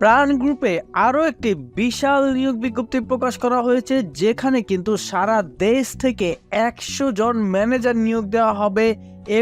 প্রাণ গ্রুপে আরও একটি বিশাল নিয়োগ বিজ্ঞপ্তি প্রকাশ করা হয়েছে, যেখানে কিন্তু সারা দেশ থেকে একশো জন ম্যানেজার নিয়োগ দেওয়া হবে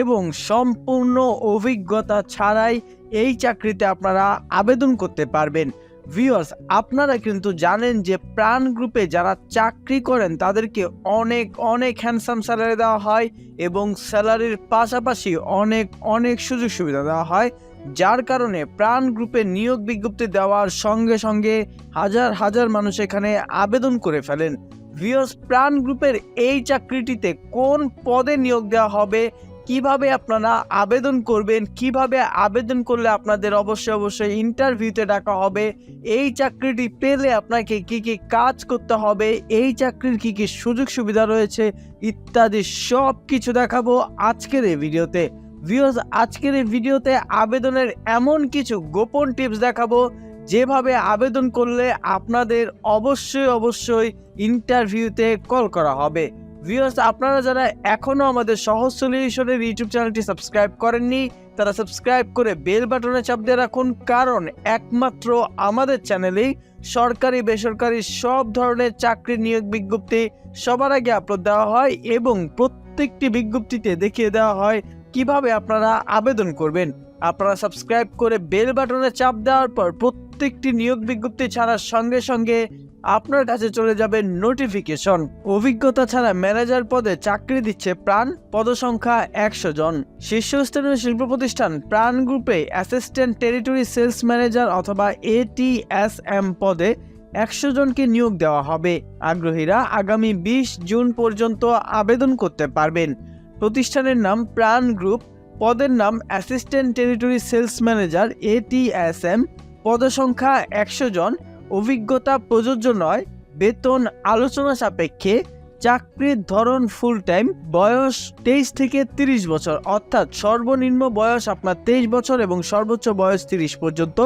এবং সম্পূর্ণ অভিজ্ঞতা ছাড়াই এই চাকরিতে আপনারা আবেদন করতে পারবেন। ভিউয়ার্স আপনারা কিন্তু জানেন যে প্রাণ গ্রুপে যারা চাকরি করেন, তাদেরকে অনেক অনেক হ্যান্ডসাম স্যালারি দেওয়া হয় এবং স্যালারির পাশাপাশি অনেক অনেক সুযোগ সুবিধা দেওয়া হয়। যার কারণে প্রাণ গ্রুপে নিয়োগ বিজ্ঞপ্তি দেওয়ার সঙ্গে সঙ্গে হাজার হাজার মানুষ এখানে আবেদন করে ফেলেন। ভিওস প্রাণ গ্রুপের এই চাকরিটিতে কোন পদে নিয়োগ দেওয়া হবে, কীভাবে আপনারা আবেদন করবেন, কীভাবে আবেদন করলে আপনাদের অবশ্যই অবশ্যই ইন্টারভিউতে ডাকা হবে, এই চাকরিটি পেলে আপনাকে কি কি কাজ করতে হবে, এই চাকরির কি কি সুযোগ সুবিধা রয়েছে ইত্যাদি সব কিছু দেখাবো আজকের এই ভিডিওতে। ভিউয়ার্স আজকের এই ভিডিওতে আবেদনের এমন কিছু গোপন টিপস দেখাবো, যেভাবে আবেদন করলে আপনাদের অবশ্যই অবশ্যই ইন্টারভিউতে কল করা হবে। ভিউয়ার্স আপনারা যারা এখনও আমাদের সহজ সলিউশনের ইউটিউব চ্যানেলটি সাবস্ক্রাইব করেননি, তারা সাবস্ক্রাইব করে বেল বাটনে চাপ দিয়ে রাখুন, কারণ একমাত্র আমাদের চ্যানেলেই সরকারি, বেসরকারি সব ধরনের চাকরির নিয়োগ বিজ্ঞপ্তি সবার আগে আপলোড দেওয়া হয় এবং প্রত্যেকটি বিজ্ঞপ্তিতে দেখিয়ে দেওয়া হয় কীভাবে আপনারা আবেদন করবেন? আপনারা সাবস্ক্রাইব করে বেল বাটনে চাপ দেওয়ার পর প্রত্যেকটি নিয়োগ বিজ্ঞপ্তি ছাড়ার সঙ্গে সঙ্গে আপনার কাছে চলে যাবে নোটিফিকেশন অভিজ্ঞতা ছাড়া ম্যানেজার পদে চাকরি দিচ্ছে প্রাণ পদসংখ্যা একশো জন। শীর্ষস্থানীয় শিল্প প্রতিষ্ঠান প্রাণ গ্রুপে অ্যাসিস্ট্যান্ট টেরিটরি সেলস ম্যানেজার অথবা এটিএসএম পদে একশো জনকে নিয়োগ দেওয়া হবে। আগ্রহীরা আগামী বিশ জুন পর্যন্ত আবেদন করতে পারবেন। প্রতিষ্ঠানের নাম প্রাণ গ্রুপ, পদের নাম assistant territory sales manager ATSM পদসংখ্যা একশো জন, অভিজ্ঞতা প্রযোজ্য নয়, বেতন আলোচনা সাপেক্ষে, চাকরির ধরন ফুল টাইম বয়স তেইশ থেকে তিরিশ বছর, অর্থাৎ সর্বনিম্ন বয়স আপনার তেইশ বছর এবং সর্বোচ্চ বয়স তিরিশ পর্যন্ত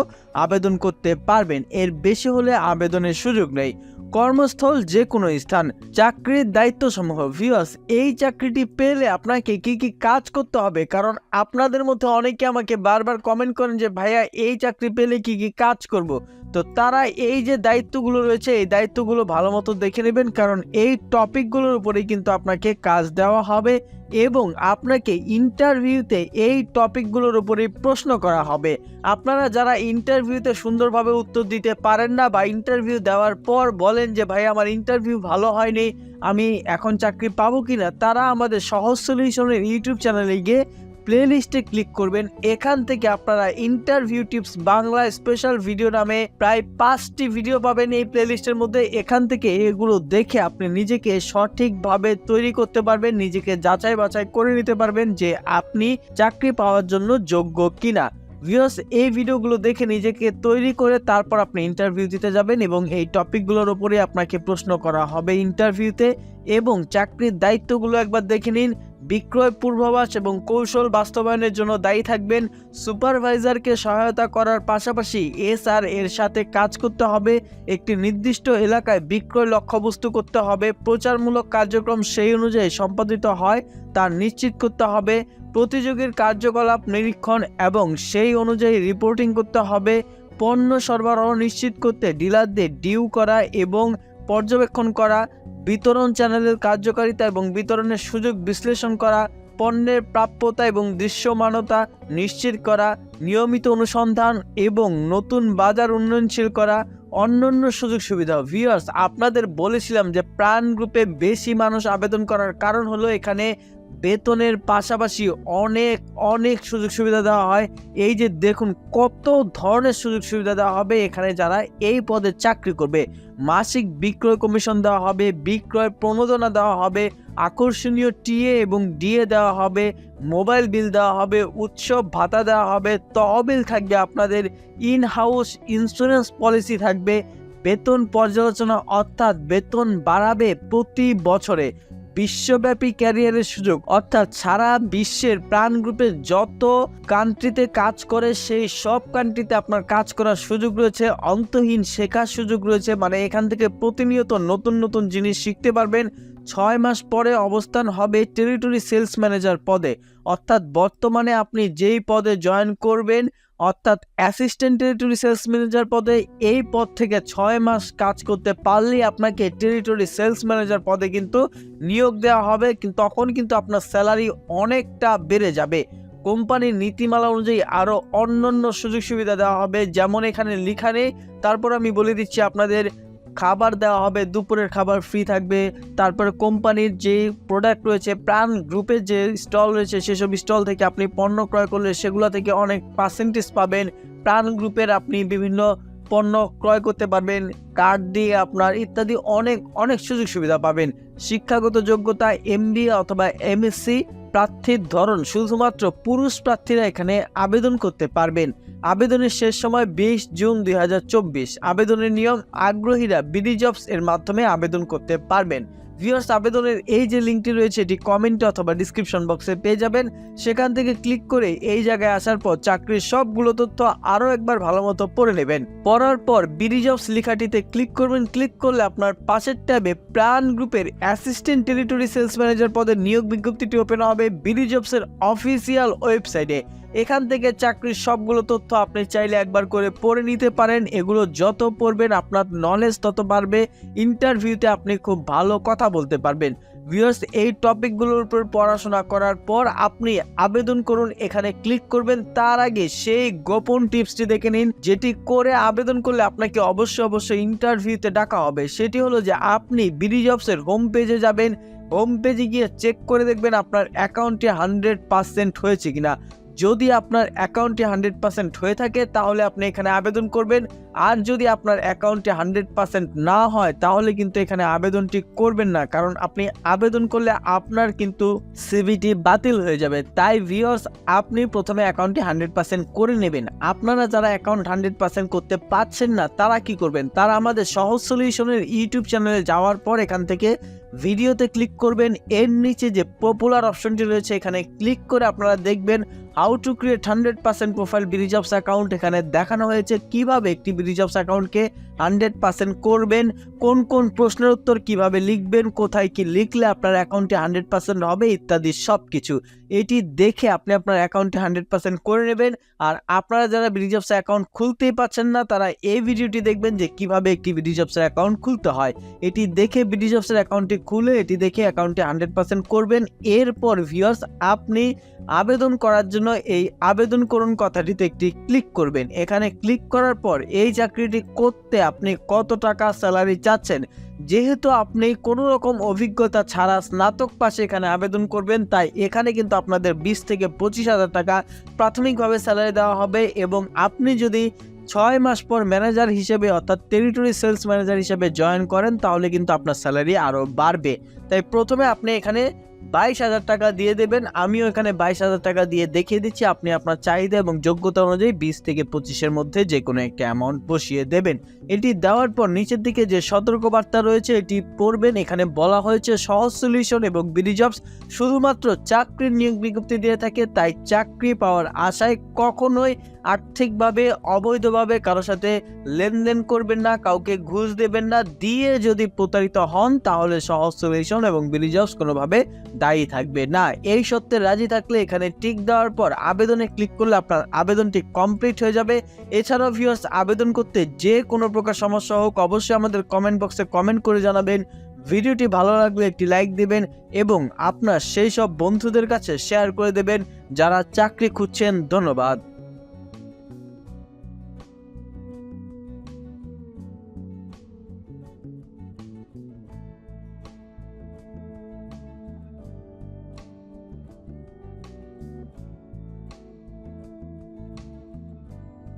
আবেদন করতে পারবেন, এর বেশি হলে আবেদনের সুযোগ নেই। কর্মস্থল যে কোনো স্থান, চাকরির দায়িত্ব সমূহ ভিউয়ার্স এই চাকরিটি পেলে আপনাকে কি কি কাজ করতে হবে? কারণ আপনাদের মধ্যে অনেকে আমাকে বারবার কমেন্ট করেন যে, ভাইয়া, এই চাকরি পেলে কি কি কাজ করব? তো তারা এই যে দায়িত্বগুলো রয়েছে, এই দায়িত্বগুলো ভালো মতো দেখে নেবেন, কারণ এই টপিকগুলোর উপরেই কিন্তু আপনাকে কাজ দেওয়া হবে এবং আপনাকে ইন্টারভিউতে এই টপিকগুলোর উপরে প্রশ্ন করা হবে। আপনারা যারা ইন্টারভিউতে সুন্দরভাবে উত্তর দিতে পারেন না বা ইন্টারভিউ দেওয়ার পর বলেন যে, ভাই, আমার ইন্টারভিউ ভালো হয়নি, আমি এখন চাকরি পাবো কি না তারা আমাদের সহজ সলিউশনের ইউটিউব চ্যানেলে গিয়ে প্লেলিস্টে ক্লিক করবেন। এখান থেকে আপনারা interview tips Bangla special video নামে প্রায় পাঁচটি ভিডিও পাবেন এই প্লেলিস্টের মধ্যে। এখান থেকে এগুলো দেখে আপনি নিজেকে সঠিকভাবে তৈরি করতে পারবেন, নিজেকে যাচাই বাছাই করে নিতে পারবেন যে আপনি চাকরি পাওয়ার জন্য যোগ্য কিনা। ভিউয়ার্স এই ভিডিওগুলো দেখে নিজেকে তৈরি করে তারপর আপনি ইন্টারভিউ দিতে যাবেন এবং এই টপিকগুলোর উপরে আপনাকে প্রশ্ন করা হবে ইন্টারভিউতে এবং চাকরির দায়িত্বগুলো একবার দেখে নিন। বিক্রয় পূর্বাভাস এবং কৌশল বাস্তবায়নের জন্য দায়ী থাকবেন। সুপারভাইজারকে সহায়তা করার পাশাপাশি এস আর এর সাথে কাজ করতে হবে। একটি নির্দিষ্ট এলাকায় বিক্রয় লক্ষ্যবস্তু করতে হবে। প্রচারমূলক কার্যক্রম সেই অনুযায়ী সম্পাদিত হয়, তা নিশ্চিত করতে হবে। প্রতিযোগীর কার্যকলাপ নিরীক্ষণ এবং সেই অনুযায়ী রিপোর্টিং করতে হবে। পণ্য সরবরাহ নিশ্চিত করতে ডিলারদের ডিউ করা এবং পর্যবেক্ষণ করা, বিতরণ চ্যানেলের কার্যকারিতা এবং বিতরণের সুযোগ বিশ্লেষণ করা, পণ্যের প্রাপ্যতা এবং দৃশ্যমানতা নিশ্চিত করা, নিয়মিত অনুসন্ধান এবং নতুন বাজার উন্নয়নশীল করা, অন্যান্য সুযোগ সুবিধা। ভিউয়ার্স আপনাদের বলেছিলাম যে প্রাণ গ্রুপে বেশি মানুষ আবেদন করার কারণ হলো এখানে বেতনের পাশাপাশি অনেক অনেক সুযোগ সুবিধা দেওয়া হয়। এই যে দেখুন কত ধরনের সুযোগ সুবিধা দেওয়া হবে এখানে যারা এই পদে চাকরি করবে। মাসিক বিক্রয় কমিশন দেওয়া হবে, বিক্রয় প্রণোদনা দেওয়া হবে, আকর্ষণীয় টিএ এবং ডিএ দেওয়া হবে, মোবাইল বিল দেওয়া হবে, উৎসব ভাতা দেওয়া হবে, তহবিল থাকবে আপনাদের ইন হাউস ইন্স্যুরেন্স পলিসি থাকবে, বেতন পর্যালোচনা অর্থাৎ বেতন বাড়াবে প্রতি বছরে। বিশ্বব্যাপী ক্যারিয়ারের সুযোগ, অর্থাৎ সারা বিশ্বের প্রাণ গ্রুপে যত কান্ট্রিতে কাজ করে, সেই সব কান্ট্রিতে আপনার কাজ করার সুযোগ রয়েছে, অন্তহীন শেখার সুযোগ রয়েছে মানে এখান থেকে প্রতিনিয়ত নতুন নতুন জিনিস শিখতে পারবেন। ছয় মাস পরে অবস্থান হবে টেরিটরি সেলস ম্যানেজার পদে। অর্থাৎ বর্তমানে আপনি যেই পদে জয়েন করবেন, অর্থাৎ অ্যাসিস্ট্যান্ট টেরিটরি সেলস ম্যানেজার পদে, এই পদ থেকে ছয় মাস কাজ করতে পারলেই আপনাকে টেরিটরি সেলস ম্যানেজার পদে কিন্তু নিয়োগ দেওয়া হবে। কিন্তু তখন কিন্তু আপনার স্যালারি অনেকটা বেড়ে যাবে। কোম্পানির নীতিমালা অনুযায়ী আরও অন্যান্য সুযোগ সুবিধা দেওয়া হবে। যেমন এখানে লিখা নেই। তারপর আমি বলে দিচ্ছি আপনাদের খাবার দেওয়া হবে, দুপুরের খাবার ফ্রি থাকবে। তারপরে কোম্পানির যে প্রোডাক্ট রয়েছে, প্রাণ গ্রুপের যে স্টল রয়েছে, সেসব স্টল থেকে আপনি পণ্য ক্রয় করলে সেগুলো থেকে অনেক পার্সেন্টেজ পাবেন। প্রাণ গ্রুপের আপনি বিভিন্ন পণ্য ক্রয় করতে পারবেন, কার্ড দিয়ে আপনার ইত্যাদি অনেক অনেক সুযোগ সুবিধা পাবেন। শিক্ষাগত যোগ্যতা এমবিএ অথবা এমএসসি প্রার্থীর ধরন শুধুমাত্র পুরুষ প্রার্থীরা এখানে আবেদন করতে পারবেন। আবেদনের শেষ সময় বিশ জুন দুই হাজার চব্বিশ। আবেদনের নিয়ম, আগ্রহীরা বিডি জবস এর মাধ্যমে আবেদন করতে পারবেন। ভিউয়ার্স আবেদনের এই যে লিঙ্কটি রয়েছে, এটি কমেন্টে অথবা ডিসক্রিপশন বক্সে পেয়ে যাবেন। সেখান থেকে ক্লিক করে এই জায়গায় আসার পর চাকরির সবগুলো তথ্য আরও একবার ভালো মতো পড়ে নেবেন। পড়ার পর বিডি জবস লেখাটিতে ক্লিক করবেন। ক্লিক করলে আপনার পাশের ট্যাবে প্রাণ গ্রুপের অ্যাসিস্ট্যান্ট টেরিটরি সেলস ম্যানেজার পদের নিয়োগ বিজ্ঞপ্তিটি ওপেন হবে বিডি জবসের অফিসিয়াল ওয়েবসাইটে এখান থেকে চাকরির সবগুলো তথ্য আপনি চাইলে একবার করে পড়ে নিতে পারেন। এগুলো যত পড়বেন আপনার নলেজ তত বাড়বে। ইন্টারভিউতে আপনি খুব ভালো কথা বলতে পারবেন। ভিউয়ার্স এই টপিকগুলোর উপর পড়াশোনা করার পর আপনি আবেদন করুন। এখানে ক্লিক করবেন। তার আগে সেই গোপন টিপসটি দেখে নিন, যেটি করে আবেদন করলে আপনাকে অবশ্যই অবশ্যই ইন্টারভিউতে ডাকা হবে। সেটি হলো যে আপনি বিডি জবসের হোম পেজে যাবেন। হোম পেজে গিয়ে চেক করে দেখবেন আপনার অ্যাকাউন্টে হান্ড্রেড পার্সেন্ট হয়েছে কিনা। যদি আপনার অ্যাকাউন্টে হান্ড্রেড পার্সেন্ট হয়ে থাকে, তাহলে আপনি এখানে আবেদন করবেন। আর যদি আপনার অ্যাকাউন্টে হান্ড্রেড পার্সেন্ট না হয়, তাহলে কিন্তু এখানে আবেদনটি করবেন না। কারণ আপনি আবেদন করলে আপনার কিন্তু সিভিটি বাতিল হয়ে যাবে। তাই ভিওর্স আপনি প্রথমে অ্যাকাউন্টটি হান্ড্রেড পার্সেন্ট করে নেবেন। আপনারা যারা অ্যাকাউন্ট হান্ড্রেড পার্সেন্ট করতে পারছেন না, তারা কি করবেন? তারা আমাদের সহজ সলিউশনের ইউটিউব চ্যানেলে যাওয়ার পর এখান থেকে ভিডিওতে ক্লিক করবেন, এর নিচে যে পপুলার অপশনটি রয়েছে, এখানে ক্লিক করে আপনারা দেখবেন how to create hundred percent profile BDjobs account এখানে দেখানো হয়েছে, কীভাবে একটি বিরিজবস অ্যাকাউন্টকে হান্ড্রেড পার্সেন্ট করবেন, কোন কোন প্রশ্নের উত্তর কীভাবে লিখবেন, কোথায় কি লিখলে আপনার অ্যাকাউন্টে হান্ড্রেড পার্সেন্ট হবে, ইত্যাদি সব কিছু এটি দেখে আপনি আপনার অ্যাকাউন্টে হান্ড্রেড পার্সেন্ট করে নেবেন, আর আপনারা যারা বিডিজবস অ্যাকাউন্ট খুলতেই পাচ্ছেন না, তারা এই ভিডিওটি দেখবেন যে কীভাবে একটি বিডিজবসের অ্যাকাউন্ট খুলতে হয়। এটি দেখে বিডিজবসের অ্যাকাউন্টটি খুলে এটি দেখে অ্যাকাউন্টে হান্ড্রেড পার্সেন্ট করবেন। এরপর ভিউয়ার্স আপনি আবেদন করার জন্য এই আবেদন করুন কথাটিতে একটি ক্লিক করবেন। এখানে ক্লিক করার পর এই চাকরিটি করতে আপনি কত টাকা স্যালারি চাচ্ছেন? যেহেতু আপনি কোনো রকম অভিজ্ঞতা ছাড়া স্নাতক পাশে এখানে আবেদন করবেন, তাই এখানে কিন্তু আপনাদের বিশ থেকে পঁচিশ হাজার টাকা প্রাথমিকভাবে স্যালারি দেওয়া হবে এবং আপনি যদি ছয় মাস পর ম্যানেজার হিসেবে, অর্থাৎ টেরিটরি সেলস ম্যানেজার হিসেবে জয়েন করেন, তাহলে কিন্তু আপনার স্যালারি আরও বাড়বে। তাই প্রথমে আপনি এখানে বাইশ হাজার টাকা দিয়ে দেবেন। আমিও এখানে বাইশ হাজার টাকা দিয়ে দেখিয়ে দিচ্ছি। আপনি আপনার চাহিদা এবং যোগ্যতা অনুযায়ী বিশ থেকে পঁচিশের মধ্যে যে কোনো একটা অ্যামাউন্ট বসিয়ে দেবেন। এটি দেওয়ার পর নিচের দিকে যে সতর্কবার্তা রয়েছে, এটি পড়বেন। এখানে বলা হয়েছে, সহজ সলিউশন এবং বিডি জবস শুধুমাত্র চাকরির নিয়োগ বিজ্ঞপ্তি দিয়ে থাকে। তাই চাকরি পাওয়ার আশায় কখনোই আর্থিকভাবে, অবৈধভাবে কারোর সাথে লেনদেন করবেন না, কাউকে ঘুষ দেবেন না। দিয়ে যদি প্রতারিত হন, তাহলে সহজ সলিউশন এবং বিডি জবস কোনোভাবে দায়ী থাকবে। না, এই সত্যে রাজি থাকলে এখানে টিক দেওয়ার পর আবেদনে ক্লিক করলে আপনার আবেদনটি কমপ্লিট হয়ে যাবে। এছাড়াও ভিউয়ার্স আবেদন করতে যে কোনো প্রকার সমস্যা হোক, অবশ্যই আমাদের কমেন্ট বক্সে কমেন্ট করে জানাবেন। ভিডিওটি ভালো লাগলে একটি লাইক দেবেন এবং আপনার সেই সব বন্ধুদের কাছে শেয়ার করে দেবেন। যারা চাকরি খুঁজছেন, ধন্যবাদ।